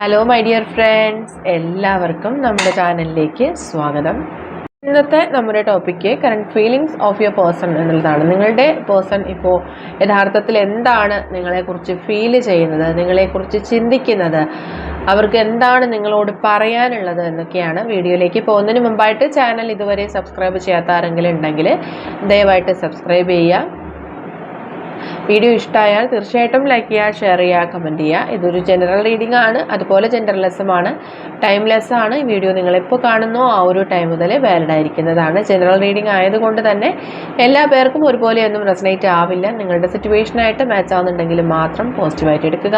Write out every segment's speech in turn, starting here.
Hello my dear friends എല്ലാവർക്കും നമ്മുടെ ചാനലിലേക്ക് സ്വാഗതം. ഇന്നത്തെ നമ്മുടെ topic current feelings of your person എന്നുള്ളതാണ്. നിങ്ങളുടെ പേഴ്സൺ ഇപ്പോൾ യഥാർത്ഥത്തിൽ എന്താണ് നിങ്ങളെക്കുറിച്ച് ഫീൽ ചെയ്യുന്നത്? നിങ്ങളെക്കുറിച്ച് ചിന്തിക്കുന്നത്? അവർക്ക് എന്താണ് നിങ്ങളോട് പറയാനുള്ളത് എന്നൊക്കെയാണ് വീഡിയോയിലേക്ക് പോകുന്നതിന് മുമ്പായിട്ട് ചാനൽ ഇതുവരെ സബ്സ്ക്രൈബ് ചെയ്യാത്ത ആരെങ്കിലും ഉണ്ടെങ്കിൽ ദയവായിട്ട് സബ്സ്ക്രൈബ് ചെയ്യുക. വീഡിയോ ഇഷ്ടമായാൽ തീർച്ചയായിട്ടും ലൈക്ക് ചെയ്യുക ഷെയർ ചെയ്യുക കമന്റ് ചെയ്യുക. ഇതൊരു ജനറൽ റീഡിംഗ് ആണ്. അതുപോലെ ജെൻഡർലെസ്സുമാണ് ടൈംലെസ് ആണ്. ഈ വീഡിയോ നിങ്ങളെപ്പോൾ കാണുന്നോ. ആ ഒരു ടൈം മുതൽ വാലിഡ് ആയിരിക്കുന്നതാണ്. ജനറൽ റീഡിംഗ് ആയതുകൊണ്ട് തന്നെ എല്ലാ പേർക്കും ഒരുപോലെയൊന്നും റെസനേറ്റ് ആവില്ല. നിങ്ങളുടെ സിറ്റുവേഷനായിട്ട് മാച്ച് ആവുന്നുണ്ടെങ്കിൽ മാത്രം പോസിറ്റീവായിട്ട് എടുക്കുക.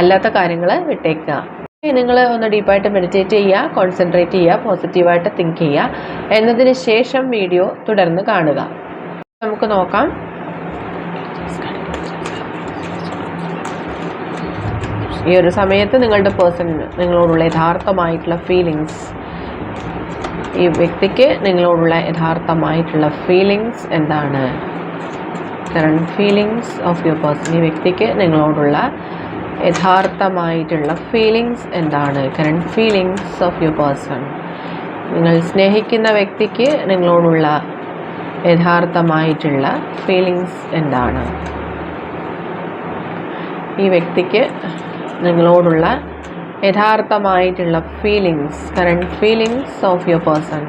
അല്ലാത്ത കാര്യങ്ങൾ വിട്ടേക്കുക. നിങ്ങൾ ഒന്ന് ഡീപ്പായിട്ട് മെഡിറ്റേറ്റ് ചെയ്യുക കോൺസെൻട്രേറ്റ് ചെയ്യുക പോസിറ്റീവായിട്ട് തിങ്ക് ചെയ്യുക. എന്നതിന് ശേഷം വീഡിയോ തുടർന്ന് കാണുക. നമുക്ക് നോക്കാം. ഈ ഒരു സമയത്ത് നിങ്ങളുടെ പേഴ്സൺ നിങ്ങളോടുള്ള യഥാർത്ഥമായിട്ടുള്ള ഫീലിങ്സ് ഈ വ്യക്തിക്ക് നിങ്ങളോടുള്ള യഥാർത്ഥമായിട്ടുള്ള ഫീലിങ്സ് എന്താണ്? Current feelings of your person ഈ വ്യക്തിക്ക് നിങ്ങളോടുള്ള യഥാർത്ഥമായിട്ടുള്ള ഫീലിങ്സ് എന്താണ്? Current feelings of your person നിങ്ങൾ സ്നേഹിക്കുന്ന വ്യക്തിക്ക് നിങ്ങളോടുള്ള യഥാർത്ഥമായിട്ടുള്ള ഫീലിങ്സ് എന്താണ്? ഈ വ്യക്തിക്ക് നിങ്ങളോടുള്ള യഥാർത്ഥമായിട്ടുള്ള feelings current feelings of your person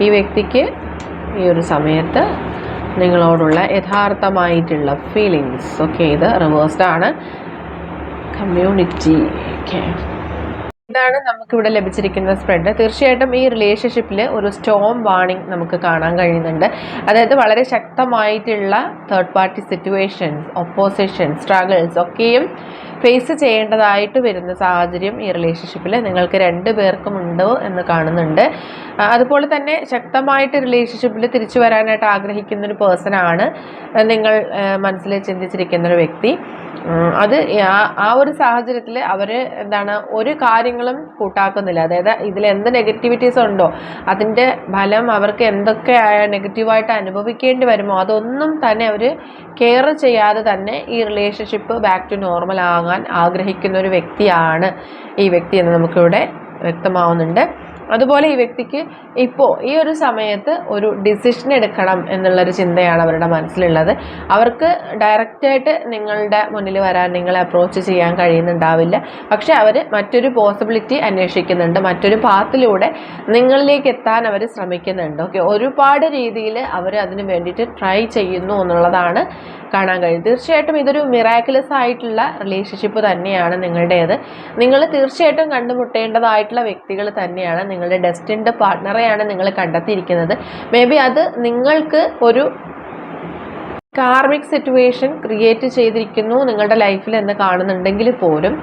ഈ വ്യക്തിക്ക് ഈ ഒരു സമയത്ത് നിങ്ങളോടുള്ള യഥാർത്ഥമായിട്ടുള്ള ഫീലിങ്സ് ഓക്കെ ഇത് റിവേഴ്സ്ഡ് ആണ്. കമ്മ്യൂണിറ്റി ഓക്കെ ഇതാണ് നമുക്കിവിടെ ലഭിച്ചിരിക്കുന്ന സ്പ്രെഡ് തീർച്ചയായിട്ടും ഈ റിലേഷൻഷിപ്പിൽ ഒരു സ്റ്റോം വാണിംഗ് നമുക്ക് കാണാൻ കഴിയുന്നുണ്ട്. അതായത് വളരെ ശക്തമായിട്ടുള്ള third party situations opposition struggles ഒക്കെയും ഫേസ് ചെയ്യേണ്ടതായിട്ട് വരുന്ന സാഹചര്യം ഈ റിലേഷൻഷിപ്പിൽ നിങ്ങൾക്ക് രണ്ട് പേർക്കും ഉണ്ടോ എന്ന് കാണുന്നുണ്ട്. അതുപോലെ തന്നെ ശക്തമായിട്ട് റിലേഷൻഷിപ്പിൽ തിരിച്ചു വരാനായിട്ട് ആഗ്രഹിക്കുന്ന ഒരു ആണ് നിങ്ങൾ മനസ്സിൽ ചിന്തിച്ചിരിക്കുന്ന ഒരു വ്യക്തി. അത് ആ ഒരു സാഹചര്യത്തിൽ അവർ എന്താണ് ഒരു കാര്യങ്ങളും കൂട്ടാക്കുന്നില്ല. അതായത് ഇതിൽ എന്ത് നെഗറ്റിവിറ്റീസ് ഉണ്ടോ അതിന്റെ ഫലം അവർക്ക് എന്തൊക്കെ നെഗറ്റീവായിട്ട് അനുഭവിക്കേണ്ടി വരുമോ അതൊന്നും തന്നെ അവർ കെയർ ചെയ്യാതെ തന്നെ ഈ റിലേഷൻഷിപ്പ് ബാക്ക് ടു നോർമൽ ആകാൻ ആഗ്രഹിക്കുന്ന ഒരു വ്യക്തിയാണ് ഈ വ്യക്തി എന്ന് നമുക്കിവിടെ വ്യക്തമാവുന്നുണ്ട്. അതുപോലെ ഈ വ്യക്തിക്ക് ഇപ്പോൾ ഈ ഒരു സമയത്ത് ഒരു ഡിസിഷൻ എടുക്കണം എന്നുള്ളൊരു ചിന്തയാണ് അവരുടെ മനസ്സിലുള്ളത്. അവർക്ക് ഡയറക്റ്റായിട്ട് നിങ്ങളുടെ മുന്നിൽ വരാൻ നിങ്ങളെ അപ്രോച്ച് ചെയ്യാൻ കഴിയുന്നുണ്ടാവില്ല. പക്ഷെ അവർ മറ്റൊരു പോസിബിലിറ്റി അന്വേഷിക്കുന്നുണ്ട്. മറ്റൊരു പാത്തിലൂടെ നിങ്ങളിലേക്ക് എത്താൻ അവർ ശ്രമിക്കുന്നുണ്ട്. ഓക്കെ ഒരുപാട് രീതിയിൽ അവർ അതിന് വേണ്ടിയിട്ട് ട്രൈ ചെയ്യുന്നു എന്നുള്ളതാണ് കാണാൻ കഴിയും തീർച്ചയായിട്ടും ഇതൊരു മിറാക്കുലസ് ആയിട്ടുള്ള റിലേഷൻഷിപ്പ് തന്നെയാണ് നിങ്ങളുടേത്. നിങ്ങൾ തീർച്ചയായിട്ടും കണ്ടുമുട്ടേണ്ടതായിട്ടുള്ള വ്യക്തികൾ തന്നെയാണ് നിങ്ങളുടെ ഡെസ്റ്റിൻഡ് പാർട്ട്ണറെയാണ് നിങ്ങൾ കണ്ടെത്തിയിരിക്കുന്നത്. മേ ബി അത് നിങ്ങൾക്ക് ഒരു കാർമിക് സിറ്റുവേഷൻ ക്രിയേറ്റ് ചെയ്തിരിക്കുന്നു നിങ്ങളുടെ ലൈഫിൽ എന്ന് കാണുന്നുണ്ടെങ്കിൽ പോലും.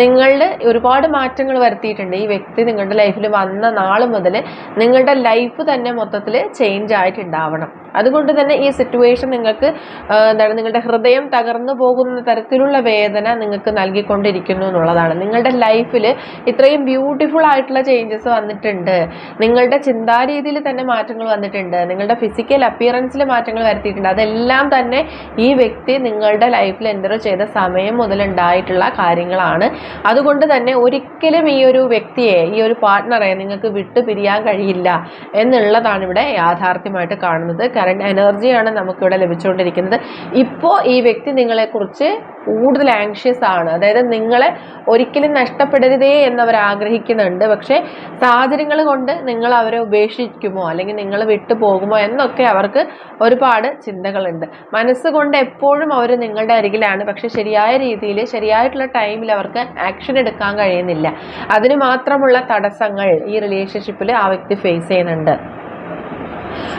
നിങ്ങളുടെ ഒരുപാട് മാറ്റങ്ങൾ വരുത്തിയിട്ടുണ്ട്. ഈ വ്യക്തി നിങ്ങളുടെ ലൈഫിൽ വന്ന നാൾ മുതൽ നിങ്ങളുടെ ലൈഫ് തന്നെ മൊത്തത്തിൽ ചേഞ്ച് ആയിട്ടുണ്ടാവണം. അതുകൊണ്ട് തന്നെ ഈ സിറ്റുവേഷൻ നിങ്ങൾക്ക് എന്താണ് നിങ്ങളുടെ ഹൃദയം തകർന്നു പോകുന്ന തരത്തിലുള്ള വേദന നിങ്ങൾക്ക് നൽകിക്കൊണ്ടിരിക്കുന്നു എന്നുള്ളതാണ്. നിങ്ങളുടെ ലൈഫിൽ ഇത്രയും ബ്യൂട്ടിഫുൾ ആയിട്ടുള്ള ചേഞ്ചസ് വന്നിട്ടുണ്ട്. നിങ്ങളുടെ ചിന്താരീതിയിൽ തന്നെ മാറ്റങ്ങൾ വന്നിട്ടുണ്ട്. നിങ്ങളുടെ ഫിസിക്കൽ അപ്പിയറൻസിൽ മാറ്റങ്ങൾ വരുത്തിയിട്ടുണ്ട്. അതെല്ലാം തന്നെ ഈ വ്യക്തി നിങ്ങളുടെ ലൈഫിൽ എന്റർ ചെയ്ത സമയം മുതലുണ്ടായിട്ടുള്ള കാര്യങ്ങളാണ്. അതുകൊണ്ട് തന്നെ ഒരിക്കലും ഈ ഒരു വ്യക്തിയെ ഈ ഒരു പാർട്ട്ണറെ നിങ്ങൾക്ക് വിട്ടു പിരിയാൻ കഴിയില്ല എന്നുള്ളതാണ് ഇവിടെ യാഥാർത്ഥ്യമായിട്ട് കാണുന്നത്. കറണ്ട് എനർജിയാണ് നമുക്കിവിടെ ലഭിച്ചുകൊണ്ടിരിക്കുന്നത്. ഇപ്പോൾ ഈ വ്യക്തി നിങ്ങളെക്കുറിച്ച് കൂടുതൽ ആങ്ഷ്യസ് ആണ്. അതായത് നിങ്ങളെ ഒരിക്കലും നഷ്ടപ്പെടരുതേ എന്നവർ ആഗ്രഹിക്കുന്നുണ്ട് പക്ഷേ സാഹചര്യങ്ങൾ കൊണ്ട് നിങ്ങൾ അവരെ ഉപേക്ഷിക്കുമോ? അല്ലെങ്കിൽ നിങ്ങൾ വിട്ടു പോകുമോ എന്നൊക്കെ അവർക്ക് ഒരുപാട് ചിന്തകളുണ്ട്. മനസ്സുകൊണ്ട് എപ്പോഴും അവർ നിങ്ങളുടെ അരികിലാണ്. പക്ഷെ ശരിയായ രീതിയിൽ ശരിയായിട്ടുള്ള ടൈമിൽ അവർക്ക് ആക്ഷൻ എടുക്കാൻ കഴിയുന്നില്ല. അതിന് മാത്രമുള്ള തടസ്സങ്ങൾ ഈ റിലേഷൻഷിപ്പിൽ ആ വ്യക്തി ഫേസ് ചെയ്യുന്നുണ്ട്.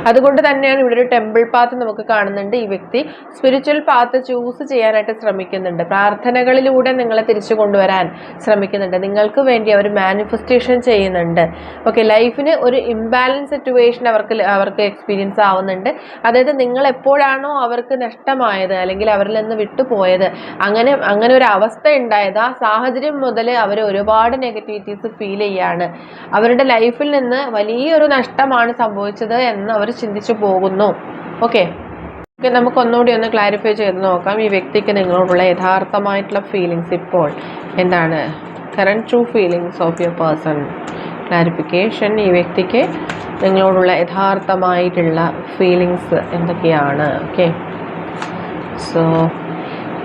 അതുകൊണ്ട് തന്നെയാണ് ഇവിടെ ഒരു ടെമ്പിൾ പാത്ത് നമുക്ക് കാണുന്നുണ്ട് ഈ വ്യക്തി. സ്പിരിച്വൽ പാത്ത് ചൂസ് ചെയ്യാനായിട്ട് ശ്രമിക്കുന്നുണ്ട്. പ്രാർത്ഥനകളിലൂടെ നിങ്ങളെ തിരിച്ചു കൊണ്ടുവരാൻ ശ്രമിക്കുന്നുണ്ട്. നിങ്ങൾക്ക് വേണ്ടി അവർ മാനിഫെസ്റ്റേഷൻ ചെയ്യുന്നുണ്ട്. ഓക്കെ ലൈഫിന് ഒരു ഇംബാലൻസ് സിറ്റുവേഷൻ അവർക്ക് അവർക്ക് എക്സ്പീരിയൻസ് ആവുന്നുണ്ട്. അതായത് നിങ്ങൾ എപ്പോഴാണോ അവർക്ക് നഷ്ടമായത് അല്ലെങ്കിൽ അവരിൽ നിന്ന് വിട്ടുപോയത് അങ്ങനെ അങ്ങനെ ഒരു അവസ്ഥ ഉണ്ടായത് ആ സാഹചര്യം മുതൽ അവർ ഒരുപാട് നെഗറ്റിവിറ്റീസ് ഫീൽ ചെയ്യാണ്. അവരുടെ ലൈഫിൽ നിന്ന് വലിയൊരു നഷ്ടമാണ് സംഭവിച്ചത് എന്ന് അവർ ചിന്തിച്ചു പോകുന്നു. ഓക്കെ ഓക്കെ നമുക്ക് ഒന്നുകൂടി ഒന്ന് ക്ലാരിഫൈ ചെയ്ത് നോക്കാം. ഈ വ്യക്തിക്ക് നിങ്ങളോടുള്ള യഥാർത്ഥമായിട്ടുള്ള ഫീലിങ്സ് ഇപ്പോൾ എന്താണ്? Current true feelings of your person clarification ഈ വ്യക്തിക്ക് നിങ്ങളോടുള്ള യഥാർത്ഥമായിട്ടുള്ള ഫീലിങ്സ് എന്തൊക്കെയാണ്? Okay so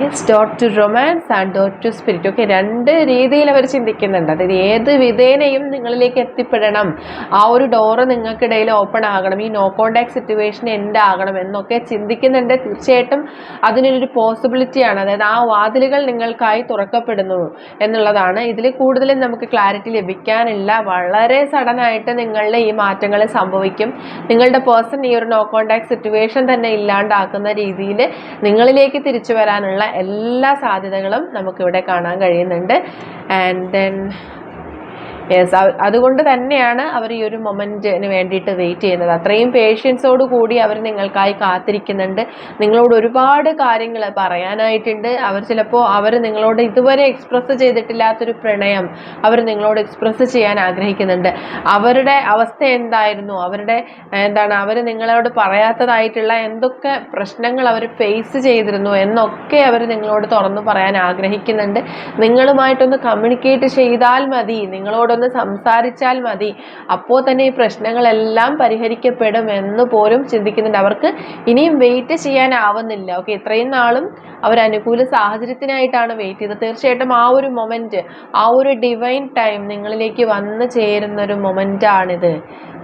yes dot to romance and dot to spirit okay രണ്ട് രീതിയിൽ അവർ ചിന്തിക്കുന്നുണ്ട്. അതായത് ഏത് വിധേനയും നിങ്ങളിലേക്ക് എത്തിപ്പെടണം. ആ ഒരു ഡോറ് നിങ്ങൾക്കിടയിൽ ഓപ്പൺ ആകണം. ഈ നോ കോണ്ടാക്ട് സിറ്റുവേഷൻ എൻഡ് ആകണം എന്നൊക്കെ ചിന്തിക്കുന്നുണ്ട്. തീർച്ചയായിട്ടും അതിനൊരു പോസിബിലിറ്റിയാണ് അതായത് ആ വാതിലുകൾ നിങ്ങൾക്കായി തുറക്കപ്പെടുന്നു എന്നുള്ളതാണ്. ഇതിൽ കൂടുതലും നമുക്ക് ക്ലാരിറ്റി ലഭിക്കാനില്ല. വളരെ സഡനായിട്ട് നിങ്ങളുടെ ഈ മാറ്റങ്ങൾ സംഭവിക്കും. നിങ്ങളുടെ പേഴ്സൺ ഈ ഒരു നോ കോണ്ടാക്ട് സിറ്റുവേഷൻ തന്നെ ഇല്ലാണ്ടാക്കുന്ന രീതിയിൽ നിങ്ങളിലേക്ക് തിരിച്ചു വരാനുള്ള എല്ലാ സാധ്യതകളും നമുക്കിവിടെ കാണാൻ കഴിയുന്നുണ്ട്. ആൻഡ് ദെൻ യെസ് അതുകൊണ്ട് തന്നെയാണ് അവർ ഈ ഒരു മൊമെന്റിന് വേണ്ടിയിട്ട് വെയിറ്റ് ചെയ്യുന്നത്. അത്രയും പേഷ്യൻസോട് കൂടി അവർ നിങ്ങൾക്കായി കാത്തിരിക്കുന്നുണ്ട്. നിങ്ങളോട് ഒരുപാട് കാര്യങ്ങൾ പറയാനായിട്ടുണ്ട്. അവർ ചിലപ്പോൾ അവർ നിങ്ങളോട് ഇതുവരെ എക്സ്പ്രസ് ചെയ്തിട്ടില്ലാത്തൊരു പ്രണയം അവർ നിങ്ങളോട് എക്സ്പ്രസ് ചെയ്യാൻ ആഗ്രഹിക്കുന്നുണ്ട്. അവരുടെ അവസ്ഥ എന്തായിരുന്നു? അവരുടെ എന്താണ് അവർ നിങ്ങളോട് പറയാത്തതായിട്ടുള്ള എന്തൊക്കെ പ്രശ്നങ്ങൾ അവർ ഫേസ് ചെയ്തിരുന്നു എന്നൊക്കെ അവർ നിങ്ങളോട് തുറന്നു പറയാൻ ആഗ്രഹിക്കുന്നുണ്ട്. നിങ്ങളുമായിട്ടൊന്ന് കമ്മ്യൂണിക്കേറ്റ് ചെയ്താൽ മതി. നിങ്ങളോട് ഒന്ന് സംസാരിച്ചാൽ മതി. അപ്പോൾ തന്നെ ഈ പ്രശ്നങ്ങളെല്ലാം പരിഹരിക്കപ്പെടും എന്ന് പോലും ചിന്തിക്കുന്നുണ്ട്. അവർക്ക് ഇനിയും വെയിറ്റ് ചെയ്യാനാവുന്നില്ല. ഓക്കെ ഇത്രയും നാളും അവർ അനുകൂല സാഹചര്യത്തിനായിട്ടാണ് വെയിറ്റ് ചെയ്തത്. തീർച്ചയായിട്ടും ആ ഒരു മൊമെന്റ് ആ ഒരു ഡിവൈൻ ടൈം നിങ്ങളിലേക്ക് വന്നു ചേരുന്ന ഒരു മൊമെന്റാണിത്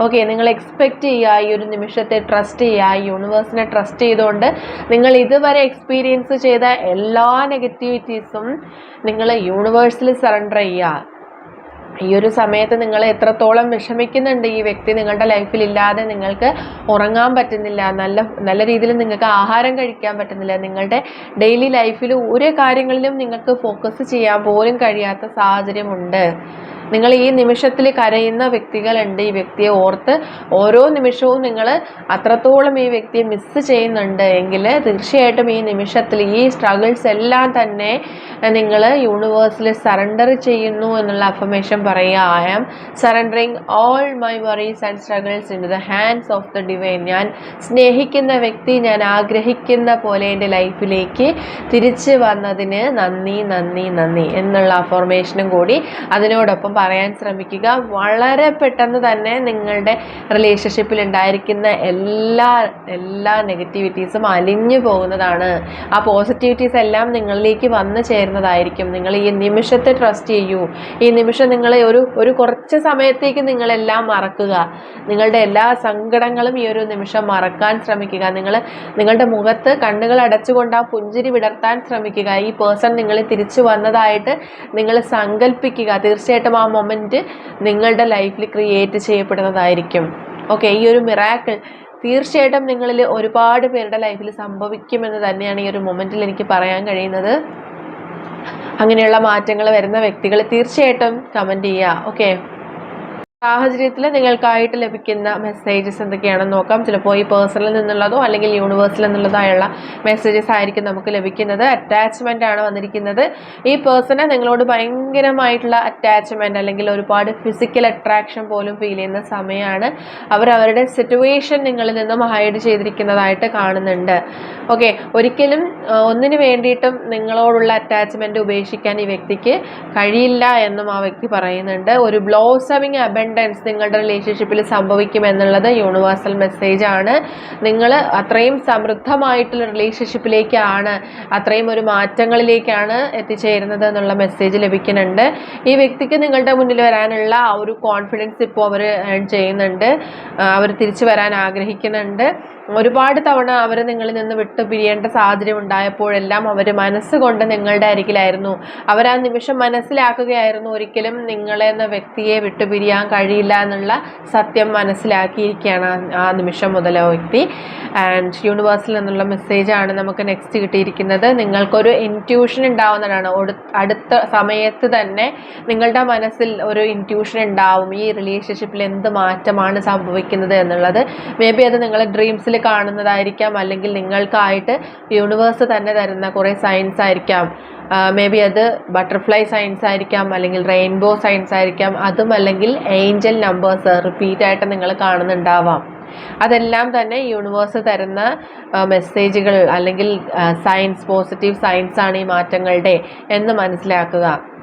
ഓക്കെ നിങ്ങൾ എക്സ്പെക്റ്റ് ചെയ്യുക ഈ ഒരു നിമിഷത്തെ ട്രസ്റ്റ് ചെയ്യുക യൂണിവേഴ്സിനെ ട്രസ്റ്റ് ചെയ്തുകൊണ്ട് നിങ്ങൾ ഇതുവരെ എക്സ്പീരിയൻസ് ചെയ്ത എല്ലാ നെഗറ്റിവിറ്റീസും നിങ്ങൾ യൂണിവേഴ്സിൽ സറണ്ടർ ചെയ്യുക. ഈ ഒരു സമയത്ത് നിങ്ങൾ എത്രത്തോളം വിഷമിക്കുന്നുണ്ട് ഈ വ്യക്തി നിങ്ങളുടെ ലൈഫിൽ ഇല്ലാതെ നിങ്ങൾക്ക് ഉറങ്ങാൻ പറ്റുന്നില്ല നല്ല നല്ല രീതിയിൽ നിങ്ങൾക്ക് ആഹാരം കഴിക്കാൻ പറ്റുന്നില്ല നിങ്ങളുടെ ഡെയിലി ലൈഫിൽ ഒരു കാര്യങ്ങളിലും നിങ്ങൾക്ക് ഫോക്കസ് ചെയ്യാൻ പോലും കഴിയാത്ത സാഹചര്യമുണ്ട്. നിങ്ങൾ ഈ നിമിഷത്തിൽ കരയുന്ന വ്യക്തികളുണ്ട്. ഈ വ്യക്തിയെ ഓർത്ത് ഓരോ നിമിഷവും നിങ്ങൾ അത്രത്തോളം ഈ വ്യക്തിയെ മിസ്സ് ചെയ്യുന്നുണ്ട് എങ്കിൽ തീർച്ചയായിട്ടും ഈ നിമിഷത്തിൽ ഈ സ്ട്രഗിൾസ് എല്ലാം തന്നെ നിങ്ങൾ യൂണിവേഴ്സിൽ സറണ്ടർ ചെയ്യുന്നു എന്നുള്ള അഫർമേഷൻ പറയുക. I am surrendering all my worries and struggles in the hands of the divine ഞാൻ സ്നേഹിക്കുന്ന വ്യക്തി ഞാൻ ആഗ്രഹിക്കുന്ന പോലെ എന്റെ ലൈഫിലേക്ക് തിരിച്ചു വന്നതിന് നന്ദി നന്ദി നന്ദി എന്നുള്ള അഫോർമേഷനും കൂടി അതിനോടൊപ്പം പറയാൻ ശ്രമിക്കുക. വളരെ പെട്ടെന്ന് തന്നെ നിങ്ങളുടെ റിലേഷൻഷിപ്പിൽ ഉണ്ടായിരിക്കുന്ന എല്ലാ എല്ലാ നെഗറ്റിവിറ്റീസും അലിഞ്ഞു പോകുന്നതാണ്. ആ പോസിറ്റിവിറ്റീസ് എല്ലാം നിങ്ങളിലേക്ക് വന്നു ചേരുന്നതായിരിക്കും. നിങ്ങൾ ഈ നിമിഷത്തെ ട്രസ്റ്റ് ചെയ്യൂ. ഈ നിമിഷം നിങ്ങളെ ഒരു ഒരു കുറച്ച് സമയത്തേക്ക് നിങ്ങളെല്ലാം മറക്കുക. നിങ്ങളുടെ എല്ലാ സങ്കടങ്ങളും ഈ ഒരു നിമിഷം മറക്കാൻ ശ്രമിക്കുക. നിങ്ങൾ നിങ്ങളുടെ മുഖത്ത് കണ്ണുകൾ അടച്ചുകൊണ്ട് ആ പുഞ്ചിരി വിടർത്താൻ ശ്രമിക്കുക. ഈ പേഴ്സൺ നിങ്ങളെ തിരിച്ചു വന്നതായിട്ട് നിങ്ങൾ സങ്കല്പിക്കുക തീർച്ചയായിട്ടും ആ മൊമെന്റ് നിങ്ങളുടെ ലൈഫിൽ ക്രിയേറ്റ് ചെയ്യപ്പെടുന്നതായിരിക്കും. ഓക്കെ ഈ ഒരു മിറാക്കിൾ തീർച്ചയായിട്ടും നിങ്ങളിൽ ഒരുപാട് പേരുടെ ലൈഫിൽ സംഭവിക്കുമെന്ന് തന്നെയാണ് ഈ ഒരു മൊമെന്റിൽ എനിക്ക് പറയാൻ കഴിയുന്നത്. അങ്ങനെയുള്ള മാറ്റങ്ങൾ വരുന്ന വ്യക്തികൾ തീർച്ചയായിട്ടും കമന്റ് ചെയ്യുക. ഓക്കെ സാഹചര്യത്തിൽ നിങ്ങൾക്കായിട്ട് ലഭിക്കുന്ന മെസ്സേജസ് എന്തൊക്കെയാണെന്ന് നോക്കാം. ചിലപ്പോൾ ഈ പേഴ്സണിൽ നിന്നുള്ളതോ അല്ലെങ്കിൽ യൂണിവേഴ്സിൽ നിന്നുള്ളതായുള്ള മെസ്സേജസ് ആയിരിക്കും നമുക്ക് ലഭിക്കുന്നത്. അറ്റാച്ച്മെന്റ് ആണ് വന്നിരിക്കുന്നത്. ഈ പേഴ്സണെ നിങ്ങളോട് ഭയങ്കരമായിട്ടുള്ള അറ്റാച്ച്മെന്റ് അല്ലെങ്കിൽ ഒരുപാട് ഫിസിക്കൽ അട്രാക്ഷൻ പോലും ഫീൽ ചെയ്യുന്ന സമയമാണ് അവർ അവരുടെ സിറ്റുവേഷൻ നിങ്ങളിൽ നിന്നും ഹൈഡ് ചെയ്തിരിക്കുന്നതായിട്ട് കാണുന്നുണ്ട്. ഓക്കെ ഒരിക്കലും ഒന്നിനു വേണ്ടിയിട്ടും നിങ്ങളോടുള്ള അറ്റാച്ച്മെന്റ് ഉപേക്ഷിക്കാൻ ഈ വ്യക്തിക്ക് കഴിയില്ല എന്നും ആ വ്യക്തി പറയുന്നുണ്ട്. ഒരു ബ്ലോസമിങ് അബൻ അബൻഡൻസ് നിങ്ങളുടെ റിലേഷൻഷിപ്പിൽ സംഭവിക്കും എന്നുള്ളത് യൂണിവേഴ്സൽ മെസ്സേജ് ആണ്. നിങ്ങൾ അത്രയും സമൃദ്ധമായിട്ടുള്ള റിലേഷൻഷിപ്പിലേക്കാണ് അത്രയും ഒരു മാറ്റങ്ങളിലേക്കാണ് എത്തിച്ചേരുന്നത് എന്നുള്ള മെസ്സേജ് ലഭിക്കുന്നുണ്ട്. ഈ വ്യക്തിക്ക് നിങ്ങളുടെ മുന്നിൽ വരാനുള്ള ആ ഒരു കോൺഫിഡൻസ് ഇപ്പോൾ അവർ ചെയ്യുന്നുണ്ട്. അവർ തിരിച്ചു വരാൻ ആഗ്രഹിക്കുന്നുണ്ട്. ഒരുപാട് തവണ അവർ നിങ്ങളിൽ നിന്ന് വിട്ടു പിരിയേണ്ട സാഹചര്യം ഉണ്ടായപ്പോഴെല്ലാം അവർ മനസ്സുകൊണ്ട് നിങ്ങളുടെ അരികിലായിരുന്നു. അവർ ആ നിമിഷം മനസ്സിലാക്കുകയായിരുന്നു ഒരിക്കലും നിങ്ങളെന്ന വ്യക്തിയെ വിട്ടുപിരിയാൻ കഴിയില്ല എന്നുള്ള സത്യം മനസ്സിലാക്കിയിരിക്കുകയാണ് ആ നിമിഷം മുതൽ വ്യക്തി. ആൻഡ് യൂണിവേഴ്സിൽ നിന്നുള്ള മെസ്സേജാണ് നമുക്ക് നെക്സ്റ്റ് കിട്ടിയിരിക്കുന്നത്. നിങ്ങൾക്കൊരു ഇന്റ്യൂഷൻ ഉണ്ടാവുന്നതാണ്. അടുത്ത സമയത്ത് തന്നെ നിങ്ങളുടെ മനസ്സിൽ ഒരു ഇന്റ്യൂഷൻ ഉണ്ടാവും. ഈ റിലേഷൻഷിപ്പിൽ എന്ത് മാറ്റമാണ് സംഭവിക്കുന്നത് എന്നുള്ളത്. മേ ബി അത് നിങ്ങളെ ഡ്രീംസിൽ കാണുന്നതായിരിക്കാം. അല്ലെങ്കിൽ നിങ്ങൾക്കായിട്ട് യൂണിവേഴ്സ് തന്നെ തരുന്ന കുറേ സയൻസ് ആയിരിക്കാം. മേ ബി അത് ബട്ടർഫ്ലൈ സയൻസ് ആയിരിക്കാം അല്ലെങ്കിൽ റെയിൻബോ സയൻസ് ആയിരിക്കാം അതും അല്ലെങ്കിൽ ഏഞ്ചൽ നമ്പേഴ്സ് റിപ്പീറ്റ് ആയിട്ട് നിങ്ങൾ കാണുന്നുണ്ടാവാം. അതെല്ലാം തന്നെ യൂണിവേഴ്സ് തരുന്ന മെസ്സേജുകൾ അല്ലെങ്കിൽ സയൻസ് പോസിറ്റീവ് സയൻസ് ആണ് ഈ മാറ്റങ്ങളുടെ എന്ന് മനസ്സിലാക്കുക.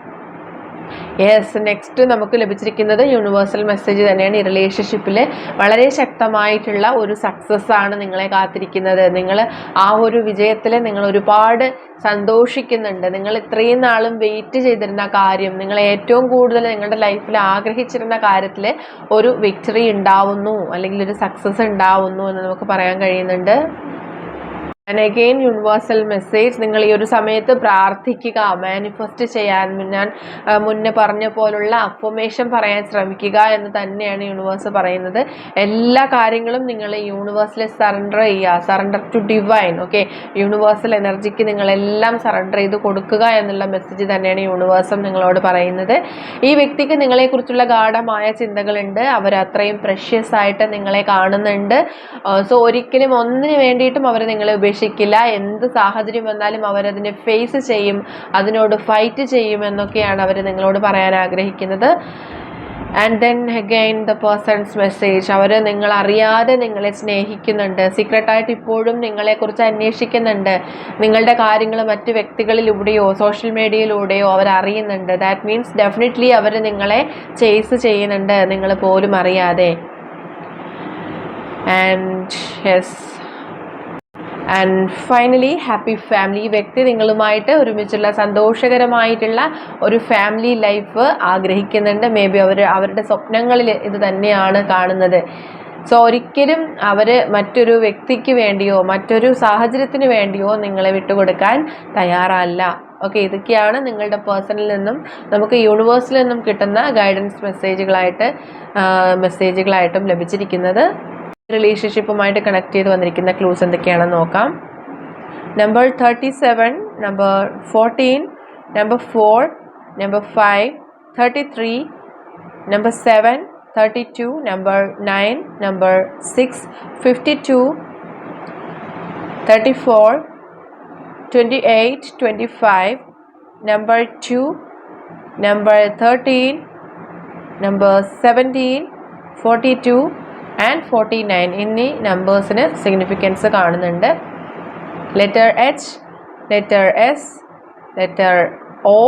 യെസ് നെക്സ്റ്റ് നമുക്ക് ലഭിച്ചിരിക്കുന്നത് യൂണിവേഴ്സൽ മെസ്സേജ് തന്നെയാണ്. ഈ റിലേഷൻഷിപ്പിൽ വളരെ ശക്തമായിട്ടുള്ള ഒരു സക്സസ് ആണ് നിങ്ങളെ കാത്തിരിക്കുന്നത്. നിങ്ങൾ ആ ഒരു വിജയത്തിൽ നിങ്ങൾ ഒരുപാട് സന്തോഷിക്കുന്നുണ്ട്. നിങ്ങൾ ഇത്രയും നാളും വെയിറ്റ് ചെയ്തിരുന്ന കാര്യം നിങ്ങൾ ഏറ്റവും കൂടുതൽ നിങ്ങളുടെ ലൈഫിൽ ആഗ്രഹിച്ചിരുന്ന കാര്യത്തിൽ ഒരു വിക്ടറി ഉണ്ടാവുന്നു അല്ലെങ്കിൽ ഒരു സക്സസ് ഉണ്ടാവുന്നു എന്ന് നമുക്ക് പറയാൻ കഴിയുന്നുണ്ട്. ആൻഡ് അഗെയിൻ യൂണിവേഴ്സൽ മെസ്സേജ് നിങ്ങൾ ഈ ഒരു സമയത്ത് പ്രാർത്ഥിക്കുക മാനിഫെസ്റ്റ് ചെയ്യാൻ ഞാൻ മുന്നേ പറഞ്ഞ പോലുള്ള അഫർമേഷൻ പറയാൻ ശ്രമിക്കുക എന്ന് തന്നെയാണ് യൂണിവേഴ്സ് പറയുന്നത്. എല്ലാ കാര്യങ്ങളും നിങ്ങൾ യൂണിവേഴ്സിൽ സറണ്ടർ ചെയ്യുക surrender to divine okay universal എനർജിക്ക് നിങ്ങളെല്ലാം സറണ്ടർ ചെയ്ത് കൊടുക്കുക എന്നുള്ള മെസ്സേജ് തന്നെയാണ് യൂണിവേഴ്സും നിങ്ങളോട് പറയുന്നത്. ഈ വ്യക്തിക്ക് നിങ്ങളെക്കുറിച്ചുള്ള ഗാഠമായ ചിന്തകളുണ്ട്. അവർ അത്രയും പ്രഷ്യസ് ആയിട്ട് നിങ്ങളെ കാണുന്നുണ്ട്. സോ ഒരിക്കലും ഒന്നിനു വേണ്ടിയിട്ടും അവർ നിങ്ങളെ ഉപേക്ഷിക്കില്ല എന്ത് സാഹചര്യം വന്നാലും അവരതിനെ ഫേസ് ചെയ്യും അതിനോട് ഫൈറ്റ് ചെയ്യും എന്നൊക്കെയാണ് അവർ നിങ്ങളോട് പറയാൻ ആഗ്രഹിക്കുന്നത്. And then again the person's message അവർ നിങ്ങൾ അറിയാതെ നിങ്ങളെ സ്നേഹിക്കുന്നുണ്ട്. സീക്രട്ടായിട്ട് ഇപ്പോഴും നിങ്ങളെക്കുറിച്ച് അന്വേഷിക്കുന്നുണ്ട്. നിങ്ങളുടെ കാര്യങ്ങൾ മറ്റ് വ്യക്തികളിലൂടെയോ സോഷ്യൽ മീഡിയയിലൂടെയോ അവർ അറിയുന്നുണ്ട് ദാറ്റ് മീൻസ് ഡെഫിനറ്റ്ലി അവർ നിങ്ങളെ ചേസ് ചെയ്യുന്നുണ്ട്. നിങ്ങൾ പോലും അറിയാതെ. And yes and finally happy family വ്യക്തി നിങ്ങളുമായിട്ട് ഒരുമിച്ചുള്ള സന്തോഷകരമായിട്ടുള്ള ഒരു ഫാമിലി ലൈഫ് ആഗ്രഹിക്കുന്നുണ്ട്. മേ ബി അവർ അവരുടെ സ്വപ്നങ്ങളിൽ ഇത് തന്നെയാണ് കാണുന്നത്. സോ ഒരിക്കലും അവർ മറ്റൊരു വ്യക്തിക്ക് വേണ്ടിയോ മറ്റൊരു സാഹചര്യത്തിന് വേണ്ടിയോ നിങ്ങളെ വിട്ടുകൊടുക്കാൻ തയ്യാറല്ല. ഓക്കെ ഇതൊക്കെയാണ് നിങ്ങളുടെ പേഴ്സണിൽ നിന്നും നമുക്ക് യൂണിവേഴ്സിൽ നിന്നും കിട്ടുന്ന ഗൈഡൻസ് മെസ്സേജുകളായിട്ട് മെസ്സേജുകളായിട്ടും ലഭിച്ചിരിക്കുന്നത്. റിലേഷൻഷിപ്പുമായിട്ട് കണക്ട് ചെയ്ത് വന്നിരിക്കുന്ന ക്ലൂസ് എന്തൊക്കെയാണെന്ന് നോക്കാം. Number thirty seven number fourteen number four number five thirty three number seven thirty two number nine number six fifty two thirty four twenty eight twenty five number two number thirteen number seventeen forty two and forty nine എന്നീ നമ്പേഴ്സിന് significance കാണുന്നുണ്ട്. Letter H letter S letter O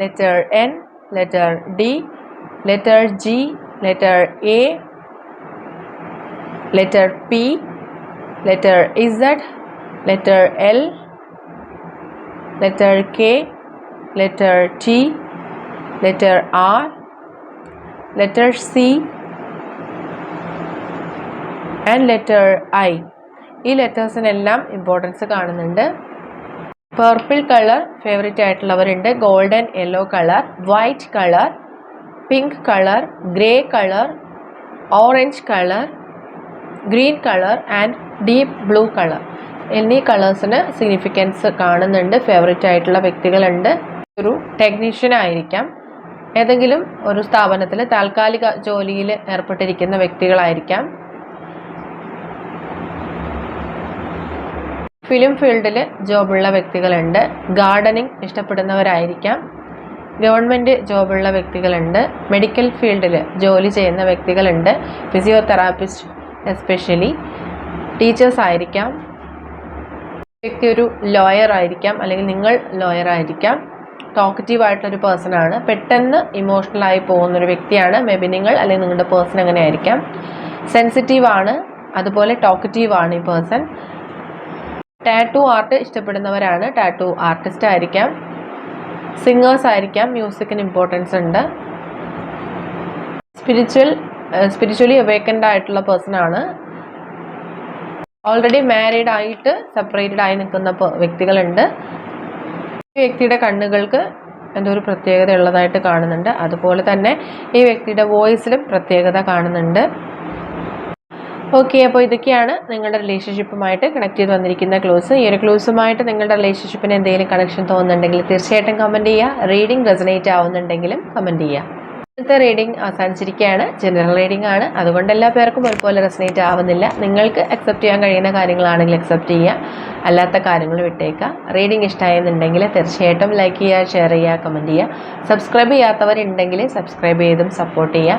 letter N letter D letter G letter A letter P letter Z letter L letter K letter T letter R letter C and letter I ഈ ലെറ്റേഴ്സിനെല്ലാം importance കാണുന്നുണ്ട്. Purple colour favourite ആയിട്ടുള്ളവരുണ്ട്. Golden yellow colour white colour pink colour grey colour orange colour green colour and deep blue colour എന്നീ കളേഴ്സിന് significance കാണുന്നുണ്ട്. Favourite ആയിട്ടുള്ള വ്യക്തികളുണ്ട്. ഒരു technician ആയിരിക്കാം. ഏതെങ്കിലും ഒരു സ്ഥാപനത്തിൽ താൽക്കാലിക ജോലിയിൽ ഏർപ്പെട്ടിരിക്കുന്ന വ്യക്തികളായിരിക്കാം. ഫിലിം ഫീൽഡിൽ ജോബുള്ള വ്യക്തികളുണ്ട്. ഗാർഡനിങ് ഇഷ്ടപ്പെടുന്നവരായിരിക്കാം. ഗവൺമെന്റ് ജോബുള്ള വ്യക്തികളുണ്ട്. മെഡിക്കൽ ഫീൽഡിൽ ജോലി ചെയ്യുന്ന വ്യക്തികളുണ്ട്. ഫിസിയോതെറാപ്പിസ്റ്റ് എസ്പെഷ്യലി ടീച്ചേഴ്സ് ആയിരിക്കാം. വ്യക്തി ഒരു ലോയർ ആയിരിക്കാം അല്ലെങ്കിൽ നിങ്ങൾ ലോയർ ആയിരിക്കാം. ടോക്കറ്റീവ് ആയിട്ടുള്ളൊരു പേഴ്സൺ ആണ്. പെട്ടെന്ന് ഇമോഷണലായി പോകുന്നൊരു വ്യക്തിയാണ്. മേ ബി നിങ്ങൾ അല്ലെങ്കിൽ നിങ്ങളുടെ പേഴ്സൺ അങ്ങനെ ആയിരിക്കാം. സെൻസിറ്റീവ് ആണ്. അതുപോലെ ടോക്കറ്റീവ് ആണ് ഈ പേഴ്സൺ ടാറ്റു ആർട്ട് ഇഷ്ടപ്പെടുന്നവരാണ്. ടാറ്റു ആർട്ടിസ്റ്റ് ആയിരിക്കാം. സിംഗേഴ്സ് ആയിരിക്കാം. മ്യൂസിക്കിന് ഇമ്പോർട്ടൻസ് ഉണ്ട്. സ്പിരിച്വൽ സ്പിരിച്വലി അവേക്കൻഡ് ആയിട്ടുള്ള പേഴ്സൺ ആണ്. ഓൾറെഡി മാരീഡ് ആയിട്ട് സെപ്പറേറ്റഡ് ആയി നിൽക്കുന്ന വ്യക്തികളുണ്ട്. ഈ വ്യക്തിയുടെ കണ്ണുകൾക്ക് എന്തോ ഒരു പ്രത്യേകത ഉള്ളതായിട്ട് കാണുന്നുണ്ട്. അതുപോലെ തന്നെ ഈ വ്യക്തിയുടെ വോയിസിലും പ്രത്യേകത കാണുന്നുണ്ട്. ഓക്കെ അപ്പോൾ ഇതൊക്കെയാണ് നിങ്ങളുടെ റിലേഷൻഷിപ്പുമായിട്ട് കണക്ട് ചെയ്ത് വന്നിരിക്കുന്ന ക്ലോസ് ഈ ഒരു ക്ലോസുമായിട്ട് നിങ്ങളുടെ റിലേഷൻഷിപ്പിന് എന്തെങ്കിലും കണക്ഷൻ തോന്നുന്നുണ്ടെങ്കിൽ തീർച്ചയായിട്ടും കമന്റ് ചെയ്യുക. റീഡിംഗ് റെസനേറ്റ് ആവുന്നുണ്ടെങ്കിലും കമന്റ് ചെയ്യുക. ഇന്നത്തെ റീഡിംഗ് അവസാനിച്ചിരിക്കുകയാണ്. ജനറൽ റീഡിംഗ് ആണ്. അതുകൊണ്ട് എല്ലാ പേർക്കും ഒരുപോലെ റെസനേറ്റ് ആവുന്നില്ല. നിങ്ങൾക്ക് അക്സെപ്റ്റ് ചെയ്യാൻ കഴിയുന്ന കാര്യങ്ങളാണെങ്കിൽ അക്സെപ്റ്റ് ചെയ്യുക. അല്ലാത്ത കാര്യങ്ങൾ വിട്ടേക്കുക. റീഡിംഗ് ഇഷ്ടമായെന്നുണ്ടെങ്കിൽ തീർച്ചയായിട്ടും ലൈക്ക് ചെയ്യുക ഷെയർ ചെയ്യുക കമന്റ് ചെയ്യുക. സബ്സ്ക്രൈബ് ചെയ്യാത്തവരുണ്ടെങ്കിൽ സബ്സ്ക്രൈബ് ചെയ്തും സപ്പോർട്ട് ചെയ്യുക.